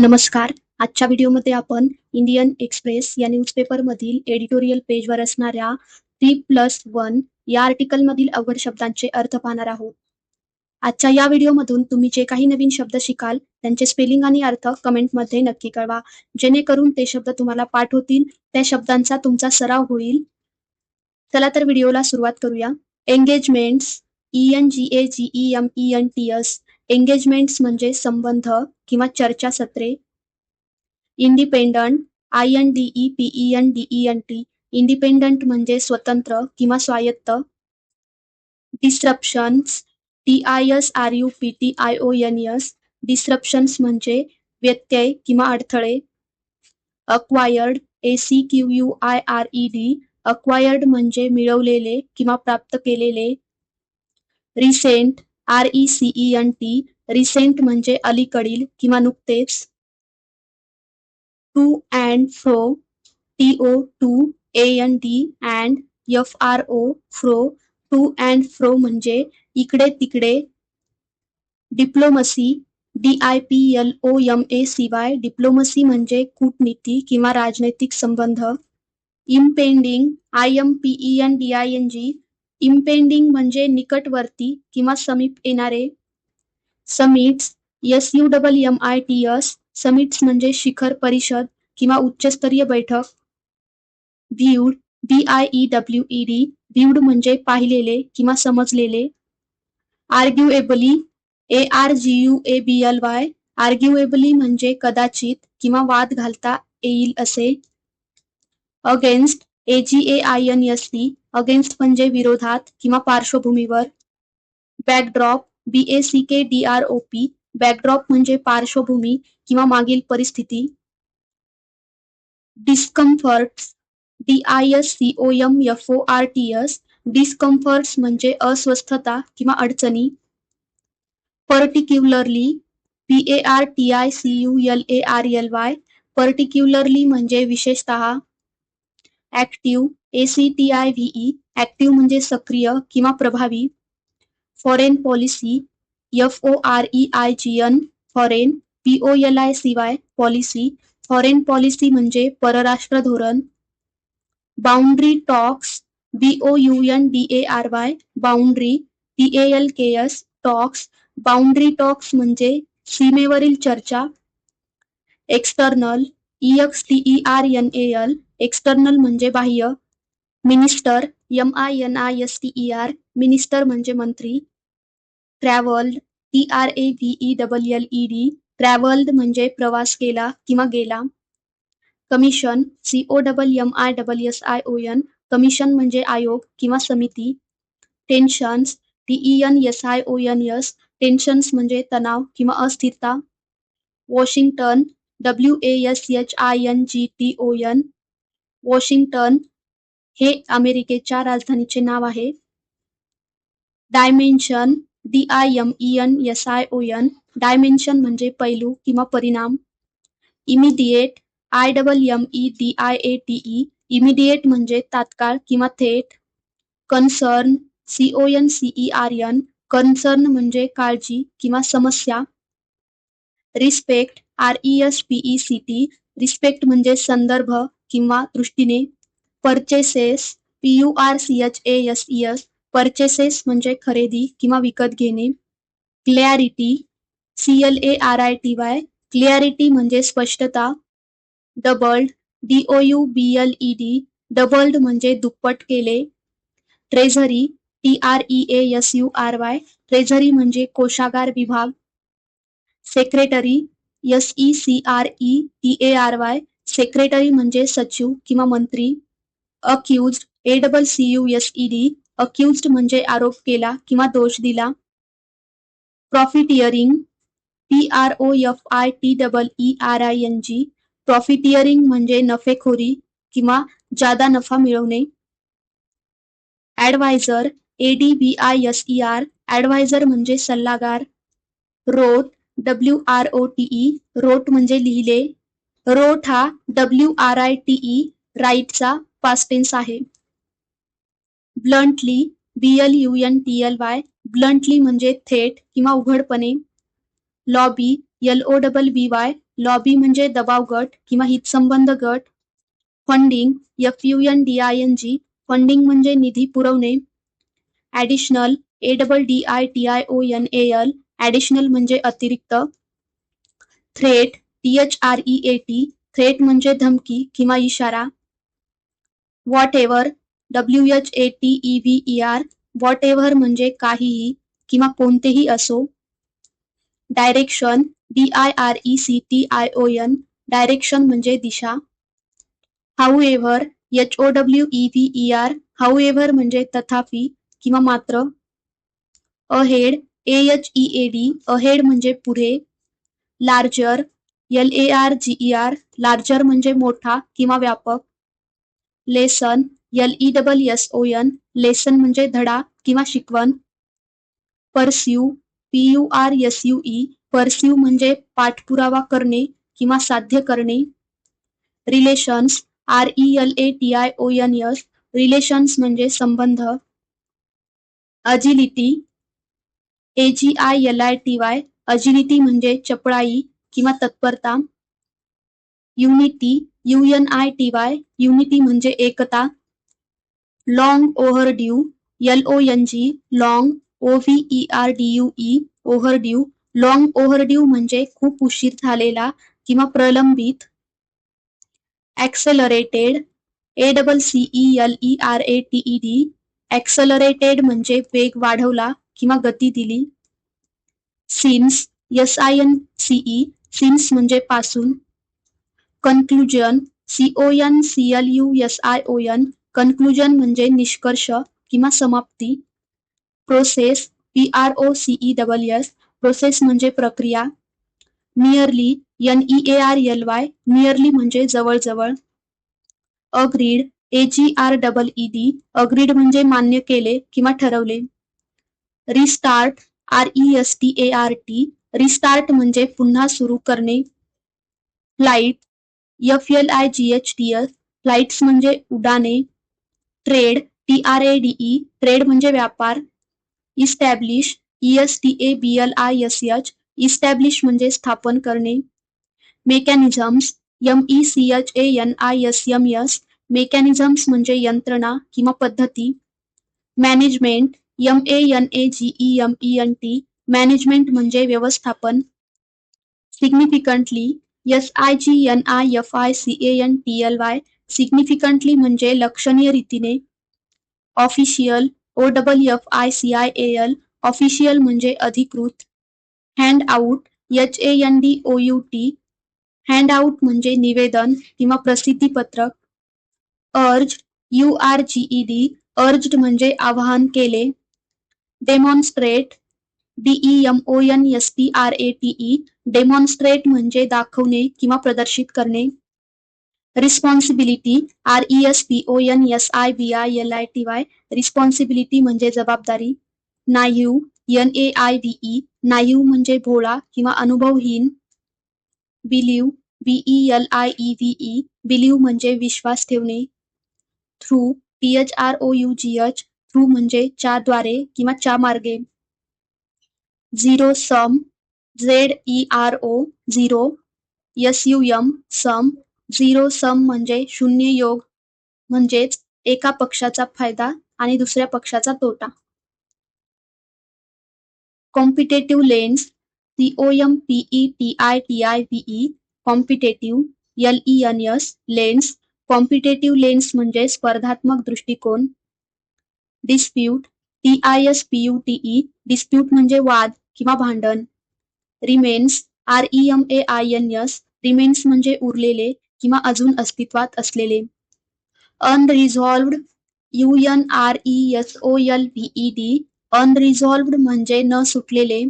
नमस्कार. आजच्या व्हिडिओमध्ये आपण इंडियन एक्सप्रेस या न्यूजपेपर मधील एडिटोरियल पेजवर असणाऱ्या थ्री प्लस वन या आर्टिकल मधील अवघड शब्दांचे अर्थ पाहणार आहोत. आजच्या या व्हिडिओमधून तुम्ही जे काही नवीन शब्द शिकाल त्यांचे स्पेलिंग आणि अर्थ कमेंटमध्ये नक्की कळवा. जेणेकरून ते शब्द तुम्हाला पाठ होतील त्या शब्दांचा तुमचा सराव होईल. चला तर व्हिडिओला सुरुवात करूया. Engagements E N G A G E M E N T S engagements म्हणजे संबंध किंवा चर्चासत्रे independent I N D E P E N D E N T independent म्हणजे स्वतंत्र किंवा स्वायत्त. Disruptions T I S R U P T I O N S disruptions म्हणजे व्यत्यय किंवा अडथळे. Acquired A C Q U I R E D acquired म्हणजे मिळवलेले किंवा प्राप्त केलेले. Recent R E C E N T recent म्हणजे अलीकडील किंवा नुकतेच to and fro T O to N D and F R O fro to and fro म्हणजे इकडे तिकडे diplomacy D I P L O M A C Y diplomacy म्हणजे कूटनीती किंवा राजनैतिक संबंध. Impending I M P E N D I N G impending म्हणजे निकटवर्ती किंवा समीप येणारे summits S U double M I T S summits म्हणजे शिखर परिषद किंवा उच्चस्तरीय बैठक. Viewed B I E W E D viewed म्हणजे पाहिलेले किंवा समजलेले. Arguably A R G U A B L Y arguably म्हणजे कदाचित किंवा वाद घालता येईल असे. Against A G A I N S T against म्हणजे विरोधात किंवा पार्श्वभूमीवर. Backdrop B A C K D R O P backdrop म्हणजे पार्श्वभूमी किंवा मागील परिस्थिती. Discomforts D I S C O M F O R T S discomforts म्हणजे अस्वस्थता किंवा अडचणी. Particularly P A R T I C U L A R L Y particularly म्हणजे विशेषतः. Active A C T I V E active म्हणजे सक्रिय किंवा प्रभावी. Foreign policy F O R E I G N foreign P O L I C Y policy foreign policy म्हणजे परराष्ट्र धोरण. Boundary talks B O U N D A R Y boundary T A L K S talks boundary talks म्हणजे सीमेवरील चर्चा. External E X T E R N A L external म्हणजे बाह्य. Minister M I N I S T E R minister म्हणजे मंत्री. Travelled T R A V E double L E D travelled म्हणजे प्रवास केला किंवा गेला. Commission C O double M I double S I O N commission म्हणजे आयोग किंवा समिती. Tensions T E N S I O N S tensions म्हणजे तणाव किंवा अस्थिरता. Washington W A S H I N G T O N Washington हे अमेरिकेच्या राजधानीचे नाव आहे. Dimension D I M E N S I O N dimension म्हणजे पैलू किंवा परिणाम. Immediate I double M E D I A T E immediate म्हणजे तात्काळ किंवा थेट. Concern C O N C E R N concern म्हणजे काळजी किंवा समस्या. Respect R E S P E C T respect म्हणजे संदर्भ किंवा दृष्टीने. Purchases P U R C H A S E S purchases म्हणजे खरेदी किंवा विकत घेणे. Clarity C L A R I T Y clarity म्हणजे स्पष्टता. Doubled D O U B L E D doubled म्हणजे दुप्पट केले. Treasury T R E A S U R Y treasury म्हणजे कोशागार विभाग. Secretary S E C R E T A R Y secretary म्हणजे सचिव किंवा मंत्री. Accused A double C U S E D accused म्हणजे आरोप केला किंवा दोष दिला. Profiteering P R O F I T double E R I N G profiteering म्हणजे नफेखोरी किंवा जादा नफा मिळवणे. Adviser A D B I S E R adviser म्हणजे सल्लागार. Wrote W R O T E wrote म्हणजे लिहिले. रोट हा W R I T E राईटचा past tense आहे. Bluntly B L U N T L Y bluntly म्हणजे थेट किंवा उघडपणे. Lobby L O double B Y lobby म्हणजे दबाव गट किंवा हितसंबंध गट. Funding F U N D I N G funding म्हणजे निधी पुरवणे. Additional A double D I T I O N A L additional म्हणजे अतिरिक्त. Threat T H R E A T threat म्हणजे धमकी किंवा इशारा. Whatever W H A T E V E R whatever म्हणजे काहीही किंवा कोणतेही असो. Direction D I R E C T I O N direction म्हणजे दिशा. However H O W E V E R however म्हणजे तथापि किंवा मात्र. Ahead A H E A D ahead म्हणजे पुढे. Larger L A R G E R larger म्हणजे मोठा किंवा व्यापक. Lesson L E double S O N lesson म्हणजे धडा किंवा शिकवण. Pursue P U R S U E pursue म्हणजे पाठपुरावा करणे किंवा साध्य करणे. Relations R E L A T I O N S relations म्हणजे संबंध. Agility A G I L I T Y agility म्हणजे चपळाई किंवा तत्परता. Unity U N I T Y unity म्हणजे एकता long overdue L O N G long O V E R D U E overdue long overdue due म्हणजे खूप उशीर झालेला किंवा प्रलंबित accelerated A double C E L E R A T E D accelerated म्हणजे वेग वाढवला किंवा गती दिली. Since S I N C E since म्हणजे पासून conclusion C O N C L U S I O N conclusion म्हणजे निष्कर्ष किंवा समाप्ती. Process P R O C E double S process म्हणजे प्रक्रिया. Nearly N E A R L Y nearly म्हणजे जवळजवळ. Agreed A G R double E D agreed म्हणजे मान्य केले किंवा ठरवले. Restart R E S T A R T restart म्हणजे पुन्हा सुरू करणे. Flight F L I G H T S flights म्हणजे उडाने trade T R A D E trade म्हणजे व्यापार establish E S T A B L I S H establish म्हणजे स्थापन करणे mechanisms M E C H A N I S M S mechanisms म्हणजे यंत्रणा किंवा पद्धती management M A N A G E M E N T management म्हणजे व्यवस्थापन significantly S I G N I F I C A N T L Y significantly म्हणजे लक्षणीय रीतीने. Official O double F I C I A L official म्हणजे अधिकृत. Hand out H A N D O U T hand out म्हणजे निवेदन किंवा प्रसिद्धीपत्रक. Urge U R G E D urged म्हणजे आवाहन केले. Demonstrate D E M O N S T R A T E demonstrate म्हणजे दाखवणे किंवा प्रदर्शित करणे. Responsibility R E S P O N S I B I L I T Y responsibility म्हणजे जबाबदारी. Naive N A I V naive म्हणजे भोळा किंवा अनुभवहीन. Believe B E L I E V E believe म्हणजे विश्वास ठेवणे. Through P H R O U G H through म्हणजे च्या द्वारे किंवा च्या मार्गे zero sum Z E R O zero S U M sum. Zero sum म्हणजे शून्य योग म्हणजेच एका पक्षाचा फायदा आणि दुसऱ्या पक्षाचा तोटा. Competitive lens C O M P E T I T I V E competitive L E N S lens competitive lens म्हणजे स्पर्धात्मक दृष्टिकोन. Dispute T I S P U T E dispute म्हणजे वाद किंवा भांडण. Remains R E M A I N S remains म्हणजे उरलेले किंवा अजून अस्तित्वात असलेले. Unresolved U N R E S O L V E D unresolved म्हणजे न सुटलेले.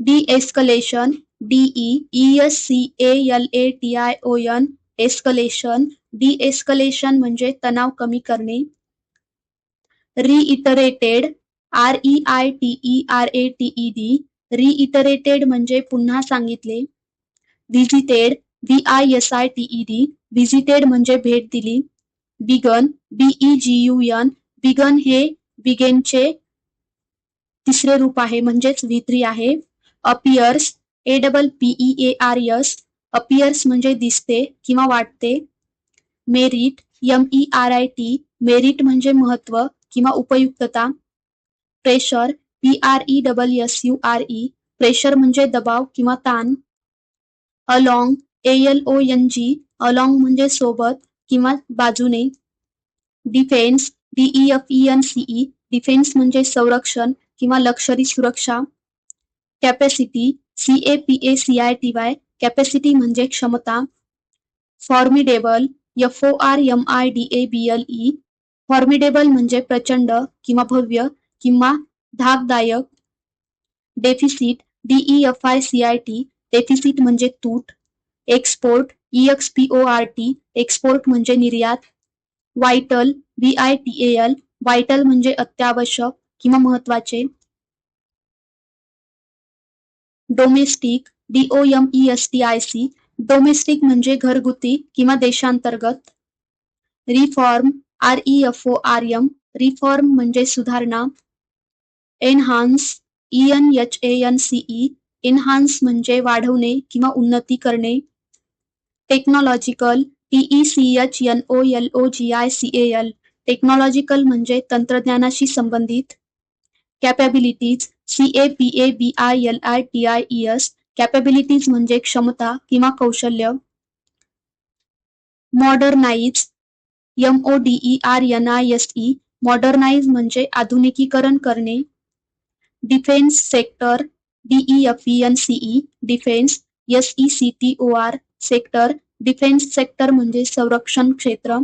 Deescalation D E S C A L A T I O N escalation deescalation म्हणजे तणाव कमी करणे. Reiterated R E I T E R A T E D reiterated म्हणजे पुन्हा सांगितले. Visited V I S I T E D visited म्हणजे भेट दिली. Begun B E G U N begun हे बिगेनचे तिसरे रूप आहे म्हणजेच व्ही आहे. Appears A double P E A R S appears म्हणजे दिसते किंवा वाटते. Merit M E R I T merit म्हणजे महत्त्व किंवा उपयुक्तता pressure P R E double S U R E pressure म्हणजे दबाव किंवा ताण along A L O N G along म्हणजे सोबत किंवा बाजूने defence D E F E N C E defence म्हणजे संरक्षण किंवा लष्करी सुरक्षा capacity C A P A C I T Y capacity क्षमता formidable F O R M I D A B L E formidable म्हणजे प्रचंड किंवा भव्य किंवा धाकदायक. Deficit D E I C I T deficit म्हणजे तूट. Export E R T export म्हणजे निर्यात. Vital V I T L vital म्हणजे अत्यावश्यक किंवा महत्त्वाचे domestic डीओएमईएसटीआयसी E S T I C domestic म्हणजे घरगुती किंवा देशांतर्गत. Reform R E F O R M reform म्हणजे सुधारणा enhance E N H A N C E enhance म्हणजे वाढवणे किंवा उन्नती करणे technological T E C H N O L O G I C A L technological म्हणजे तंत्रज्ञानाशी संबंधित capabilities C A P A B I L I T I E S capabilities म्हणजे क्षमता किंवा कौशल्य modernise M O D R N I S E modernise म्हणजे आधुनिकीकरण करणे. Defence sector D E F E N C E defence S E C T O R sector defence sector म्हणजे संरक्षण क्षेत्र.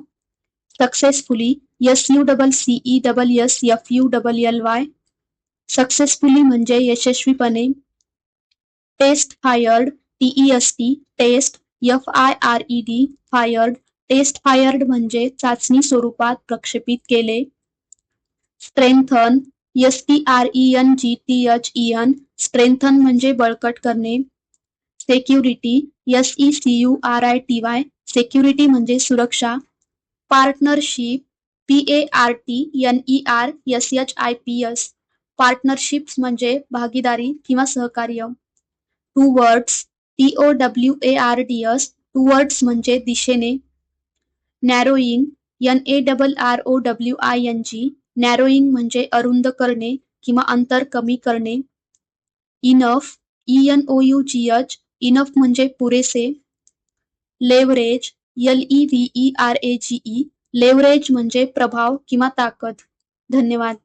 Successfully S U double C E double S F U double L Y successfully म्हणजे यशस्वीपणे. Test fired T E S T test F I R E D fired test fired म्हणजे चाचणी स्वरूपात प्रक्षेपित केले. Strengthen S T R E N G T H E N strengthen म्हणजे बळकट करणे. Security S E C U R I T Y security म्हणजे सुरक्षा. Partnership P A R T N E R S H I P S partnerships म्हणजे भागीदारी किंवा सहकार्य. Towards T O W A R D S towards म्हणजे दिशेने. Narrowing N A double R O W I N G narrowing म्हणजे अरुंद करणे किंवा अंतर कमी करणे. Enough E N O U G H enough म्हणजे पुरेसे. Leverage L E V E R A G E leverage म्हणजे प्रभाव किंवा ताकद. धन्यवाद.